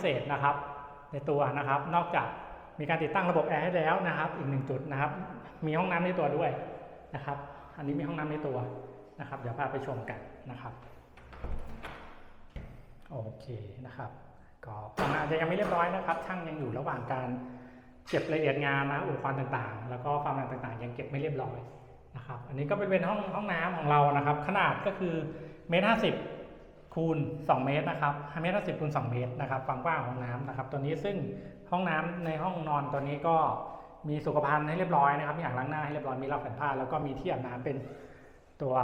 เศษนะครับ ในตัวนะครับ นอกจากมีการติดตั้งระบบแอร์ให้แล้วนะครับ อีกหนึ่งจุดนะครับ มีห้องน้ำในตัวด้วยนะครับ อันนี้มีห้องน้ำในตัวนะครับ เดี๋ยวพาไปชมกันนะครับ โอเคนะครับ ก็ห้องน้ำยังไม่เรียบร้อยนะครับ ช่างยังอยู่ระหว่างการเก็บรายละเอียดงานนะอุปกรณ์ต่างๆ แล้วก็ความงานต่างๆ ยังเก็บไม่เรียบร้อยนะครับ อันนี้ก็เป็นห้องห้องน้ำของเรานะครับ ขนาดก็คือเมตรห้าสิบ คูณ 2 เมตรนะครับ5เมตร10คูณ 2 เมตรนะครับความกว้างของน้ำนะครับ ตัวนี้ซึ่งห้องน้ำในห้องนอนตัวนี้ก็มีสุขภัณฑ์ให้เรียบร้อยนะครับ มีอ่างล้างหน้าให้เรียบร้อย มีราวแผ่นผ้า แล้วก็มีที่อาบน้ำเป็นตัว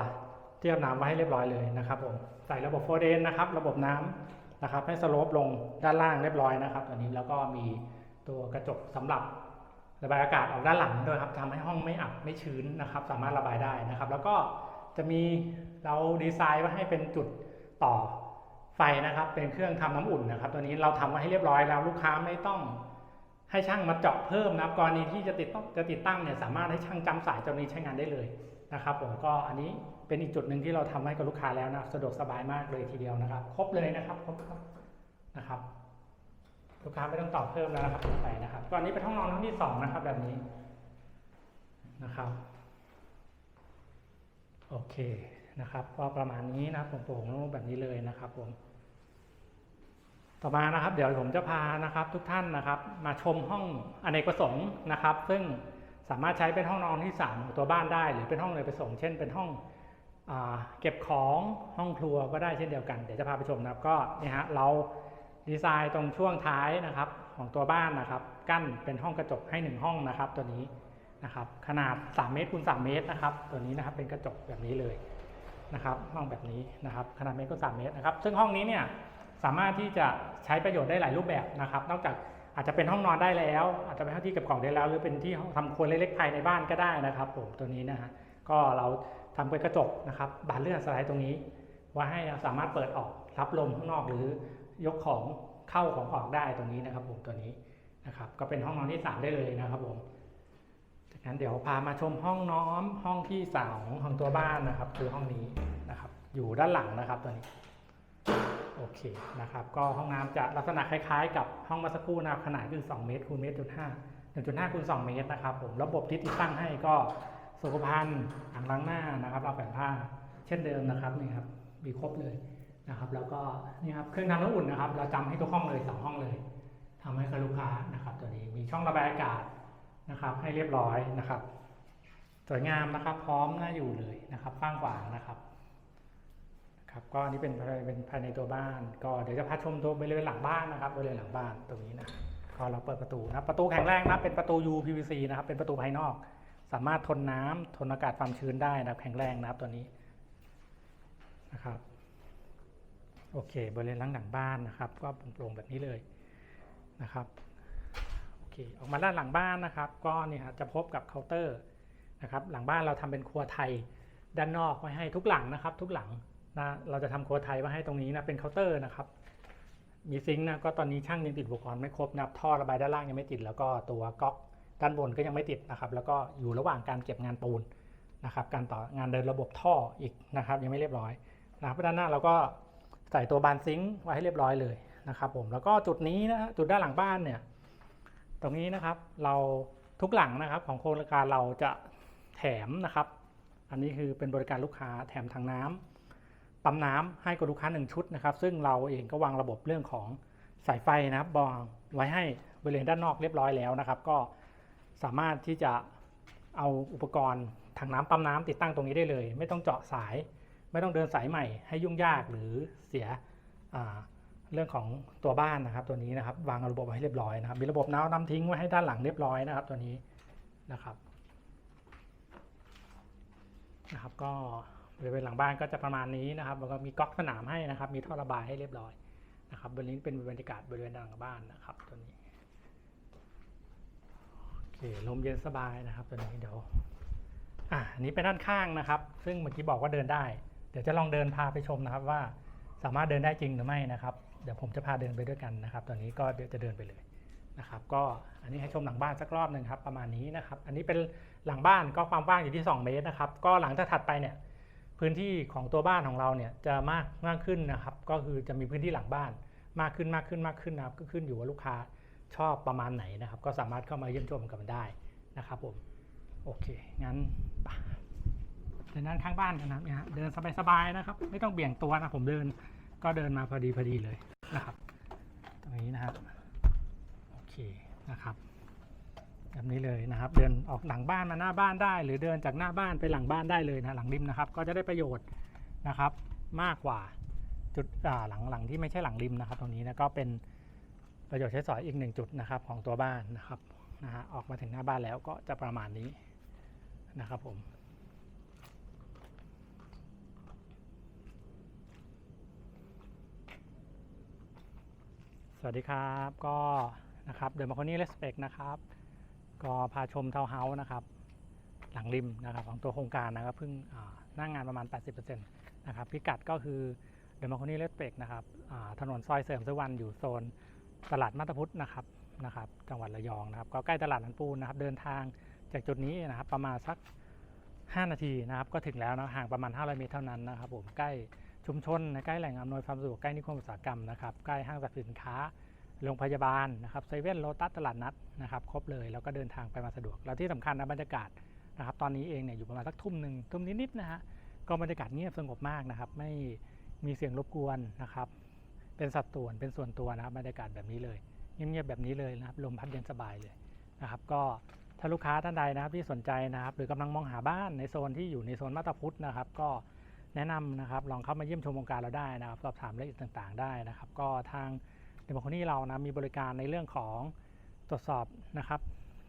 ที่อาบน้ำไว้ให้เรียบร้อยเลยนะครับผม ใส่ระบบโฟเดนนะครับ ระบบน้ำนะครับ ให้สโลปลงด้านล่างเรียบร้อยนะครับ ตัวนี้แล้วก็มีตัวกระจกสำหรับระบายอากาศออกด้านหลังด้วยครับทำให้ห้องไม่อับไม่ชื้นนะครับ สามารถระบายได้นะครับ แล้วก็จะมีเราดีไซน์ไว้ให้เป็นจุด ต่อไฟนะครับ เป็นเครื่องทำน้ำอุ่นนะครับ ตัวนี้เราทำไว้ให้เรียบร้อยแล้วลูกค้าไม่ต้องให้ช่างมาเจาะเพิ่มนะครับกรณีที่จะติดต้องจะติดตั้งเนี่ยสามารถให้ช่างจำสายตัวนี้ใช้งานได้เลยนะครับผมก็อันนี้เป็นอีกจุดหนึ่งที่เราทำให้กับลูกค้าแล้วนะสะดวกสบายมากเลยทีเดียวนะครับ ครบเลยนะครับครบนะครับ ลูกค้าไม่ต้องต่อเพิ่มแล้วนะครับไปนะครับก็อันนี้เป็นห้องนอนห้องที่สองนะครับ แบบนี้นะครับโอเค นะครับก็ประมาณนี้นะครับผมโป่งๆแบบนี้เลยนะครับผม ต่อมานะครับ เดี๋ยวผมจะพานะครับ ทุกท่านนะครับ มาชมห้องอเนกประสงค์นะครับ ซึ่งสามารถใช้เป็นห้องนอนที่ 3 ของตัวบ้านได้ หรือเป็นห้องอเนกประสงค์เช่นเป็นห้องอเก็บของห้องครัวก็ได้เช่นเดียวกัน เดี๋ยวจะพาไปชมนะครับก็นี่ฮะเราดีไซน์ตรงช่วงท้ายนะครับของตัวบ้านนะครับ กั้นเป็นห้องกระจกให้หนึ่งห้องนะครับ ตัวนี้นะครับ ขนาด 3 เมตรคูณ3เมตรนะครับ ตัวนี้นะครับเป็นกระจกแบบนี้เลย นะครับห้องแบบนี้นะครับขนาดเมตรคูณสามเมตรนะครับซึ่งห้องนี้เนี่ยสามารถที่จะใช้ประโยชน์ได้หลายรูปแบบนะครับ นอกจากอาจจะเป็นห้องนอนได้แล้ว อาจจะเป็นห้องที่เก็บของได้แล้ว หรือเป็นที่ห้องทำครัวเล็กๆภายในบ้านก็ได้นะครับ ผมตัวนี้นะฮะก็เราทำเป็นกระจกนะครับบานเลื่อนสไลด์ตรงนี้ ว่าให้สามารถเปิดออกรับลมข้างนอกหรือยกของเข้าของออกได้ตรงนี้นะครับผมตัวนี้นะครับก็เป็นห้องนอนที่สามได้เลยนะครับผม จากนั้นเดี๋ยวพามาชมห้องน้อมห้องที่สองของตัวบ้านนะครับ คือห้องนี้นะครับ อยู่ด้านหลังนะครับตัวนี้โอเคนะครับ ก็ห้องน้ำจะลักษณะคล้ายๆ กับห้องมื่อสักครู่นะครับขนาดคือ 2 เมตรคูณเมตรจุดห้าหนึ่งจุดห้าคูณสองเมตรนะครับ ผมระบบที่ติดตั้งให้ก็สุขภัณฑ์อ่างล้างหน้านะครับราวแผ่นผ้า เช่นเดิมนะครับนี่ครับมีครบเลยนะครับ แล้วก็นี่ครับเครื่องทำน้ำอุ่นนะครับ เราจำให้ทุกห้องเลยสองห้องเลยทำให้กับลูกค้านะครับ ตัวนี้มีช่องระบายอากาศ นะครับ ให้เรียบร้อยนะครับ สวยงามนะครับ พร้อมน่าอยู่เลยนะครับกว้างขวางนะครับครับก็อันนี้เป็นเป็นภายในตัวบ้าน ก็เดี๋ยวจะพาชมตัวบริเวณหลังบ้านนะครับบริเวณหลังบ้านตรงนี้นะก็เราเปิดประตูนะประตูแข็งแรงนะเป็นประตู UPVC นะครับ เป็นประตูภายนอก สามารถทนน้ำทนอากาศความชื้นได้นะครับ แข็งแรงนะครับตัวนี้นะครับโอเคบริเวณหลังหลังบ้านนะครับ ก็โปร่งแบบนี้เลยนะครับ เคออกมาด้านหลังบ้านนะครับ ก็เนี่ครับจะพบกับเคาน์เตอร์นะครับ หลังบ้านเราทำเป็นครัวไทยด้านนอกไว้ให้ทุกหลังนะครับ ทุกหลังนะเราจะทำครัวไทยไว้ให้ตรงนี้นะเป็นเคาน์เตอร์นะครับมีซิงค์นะก็ตอนนี้ช่างยังติดอุปกรณ์ไม่ครบนะครับท่อระบายด้านล่างยังไม่ติด แล้วก็ตัวก๊อกด้านบนก็ยังไม่ติดนะครับ แล้วก็อยู่ระหว่างการเก็บงานปูนนะครับ การต่องานเดินระบบท่ออีกนะครับ ยังไม่เรียบร้อยนะครับด้านหน้าเราก็ใส่ตัวบานซิงค์ไว้ให้เรียบร้อยเลยนะครับ ผมแล้วก็จุดนี้นะจุดด้านหลังบ้านเนี่ย ตรงนี้นะครับเราทุกหลังนะครับของโครงการเราจะแถมนะครับ อันนี้คือเป็นบริการลูกค้าแถมทางน้ำปั๊มน้ำให้กับลูกค้าหนึ่งชุดนะครับ ซึ่งเราเองก็วางระบบเรื่องของสายไฟนะครับวางไว้ให้บริเวณด้านนอกเรียบร้อยแล้วนะครับ ก็สามารถที่จะเอาอุปกรณ์ถังน้ำปั๊มน้ำติดตั้งตรงนี้ได้เลย ไม่ต้องเจาะสาย ไม่ต้องเดินสายใหม่ให้ยุ่งยากหรือเสียอ่า เรื่องของตัวบ้านนะครับตัวนี้นะครับวางระบบไว้ให้เรียบร้อยนะครับ มีระบบน้ำน้ำทิ้งไว้ให้ด้านหลังเรียบร้อยนะครับตัวนี้นะครับนะครับ ก็บริเวณหลังบ้านก็จะประมาณนี้นะครับแล้วก็มีก๊อกสนามให้นะครับ มีท่อระบายให้เรียบร้อยนะครับบริเวณนี้เป็นบรรยากาศบริเวณหลังบ้านนะครับตัวนี้โอเคลมเย็นสบายนะครับตัวนี้เดี๋ยวอะอันนี้เป็นด้านข้างนะครับ ซึ่งเมื่อกี้บอกว่าเดินได้ เดี๋ยวจะลองเดินพาไปชมนะครับว่าสามารถเดินได้จริงหรือไม่นะครับ เดี๋ยวผมจะพาเดินไปด้วยกันนะครับ ตอนนี้ก็เดี๋ยวจะเดินไปเลยนะครับ ก็อันนี้ให้ชมหลังบ้านสักรอบหนึ่งครับ ประมาณนี้นะครับ อันนี้เป็นหลังบ้านก็ความกว้างอยู่ที่ 2 เมตรนะครับ ก็หลังจากถัดไปเนี่ยพื้นที่ของตัวบ้านของเราเนี่ยจะมากมากขึ้นนะครับ ก็คือจะมีพื้นที่หลังบ้านมากขึ้นมากขึ้นมากขึ้นนะครับ ก็ขึ้นอยู่ว่าลูกค้าชอบประมาณไหนนะครับ ก็สามารถเข้ามาเยี่ยมชมกันได้นะครับผมโอเคงั้นเดินด้านข้างบ้านกันนะครับเนี่ยฮะเดินสบายๆนะครับ ไม่ต้องเบี่ยงตัวนะผมเดินก็เดินมาพอดีพอดีเลย นะครับตรงนี้นะครับโอเคนะครับแบบนี้เลยนะครับ เดินออกหลังบ้านมาหน้าบ้านได้ หรือเดินจากหน้าบ้านไปหลังบ้านได้เลยนะหลังริมนะครับ ก็จะได้ประโยชน์นะครับ มากกว่าจุดหลังหลังที่ไม่ใช่หลังริมนะครับ ตรงนี้นะก็เป็นประโยชน์ใช้สอยอีกหนึ่งจุดนะครับของตัวบ้านนะครับนะฮะออกมาถึงหน้าบ้านแล้วก็จะประมาณนี้นะครับผม วัสดีครับก็นะครับเดอะมาคอนี่เลสเปกนะครับ ก็พาชมทาวน์เฮาส์นะครับ หลังริมนะครับของตัวโครงการนะครับเพิ่งน้างงานประมาณ 80%นะครับพิกัดก็คือเดอะมาคอนี่เลสเปกนะครับถนนซอยเสริมสวรรณอยู่โซนตลาดมาตาพุทธนะครับนะครับ จังหวัดระยองนะครับ ก็ใกล้ตลาดนันปูนนะครับ เดินทางจากจุดนี้นะครับประมาณสัก 5 นาทีนะครับ ก็ถึงแล้วนะห่างประมาณ 500 เมตรเท่านั้นนะครับ ผมใกล้ ชุมชนใกล้แหล่งอำนวยความสะดวกใกล้นิคมอุตสาหกรรมนะครับใกล้ห้างสรรพสินค้าโรงพยาบาลนะครับเซเว่นโลตัสตลาดนัดนะครับครบเลยแล้วก็เดินทางไปมาสะดวก แล้วที่สำคัญนะบรรยากาศนะครับตอนนี้เองเนี่ยอยู่ประมาณสักทุ่มหนึ่งทุ่มนิดๆนะฮะก็บรรยากาศเงียบสงบมากนะครับ ไม่มีเสียงรบกวนนะครับ เป็นสัดส่วนเป็นส่วนตัวนะครับบรรยากาศแบบนี้เลยเงียบๆแบบนี้เลยนะครับลมพัดเย็นสบายเลยนะครับ ก็ถ้าลูกค้าท่านใดนะครับที่สนใจนะครับ หรือกำลังมองหาบ้านในโซนที่อยู่ในโซนมาตาพุทธนะครับ ก็ แนะนำนะครับลองเข้ามาเยี่ยมชมโครงการเราได้นะครับ สอบถามรายละเอียดต่างๆได้นะครับ ก็ทางเดโมโคนี่เรานะมีบริการในเรื่องของตรวจสอบนะครับ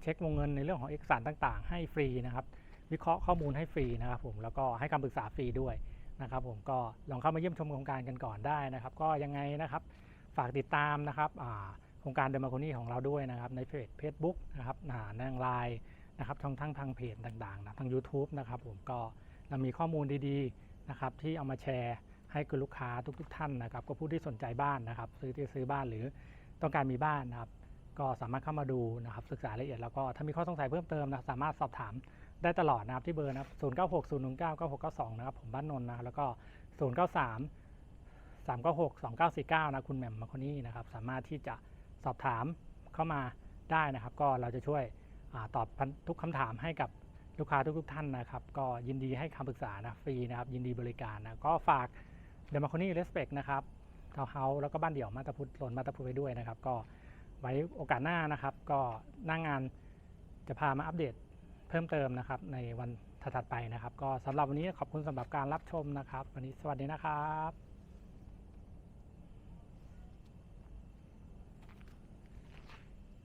เช็ควงเงินในเรื่องของเอกสารต่างๆ ให้ฟรีนะครับ วิเคราะห์ข้อมูลให้ฟรีนะครับ ผมแล้วก็ให้คำปรึกษาฟรีด้วยนะครับ ผมก็ลองเข้ามาเยี่ยมชมโครงการกันก่อนได้นะครับ ก็ยังไงนะครับ ฝากติดตามนะครับโครงการเดโมโคนี่ของเราด้วยนะครับ ในเพจ Facebook นะครับอ่าในไลน์นะครับช่องทางทางเพจต่างๆนะทาง YouTube นะครับ ผมก็เรามีข้อมูลดีๆ นะครับที่เอามาแชร์ให้กับลูกค้าทุกๆท่านนะครับก็ผู้ที่สนใจบ้านนะครับ ซื้อที่ซื้อบ้านหรือต้องการมีบ้านนะครับ ก็สามารถเข้ามาดูนะครับศึกษารายละเอียดแล้วก็ถ้ามีข้อสงสัยเพิ่มเติมนะสามารถสอบถามได้ตลอดนะครับที่เบอร์นะครับ0 9 6 0 1 9 9 6 9 2นะครับผมบ้านนนท์นะแล้วก็ 0 9 3 3 9 6 2 9 4 9นะคุณแหม่มมาคนนี้นะครับสามารถที่จะสอบถามเข้ามาได้นะครับ ก็เราจะช่วยอตอบทุกคำถามให้กับ ลูกค้าทุกๆท่านนะครับ ก็ยินดีให้คำปรึกษานะฟรีนะครับ ยินดีบริการนะก็ฝากเดม a คอนี่เ e สเ c กนะครับทาวเฮาแล้วก็บ้านเดี่ยวมาตาพุทธหล่นมาตาพุทธไปด้วยนะครับ ก็ไว้โอกาสหน้านะครับ ก็หน้างงานจะพามาอัปเดตเพิ่มเติมนะครับ ในวันถัดไปนะครับ ก็สำหรับวันนี้ขอบคุณสำหรับการรับชมนะครับ วันนี้สวัสดีนะครับ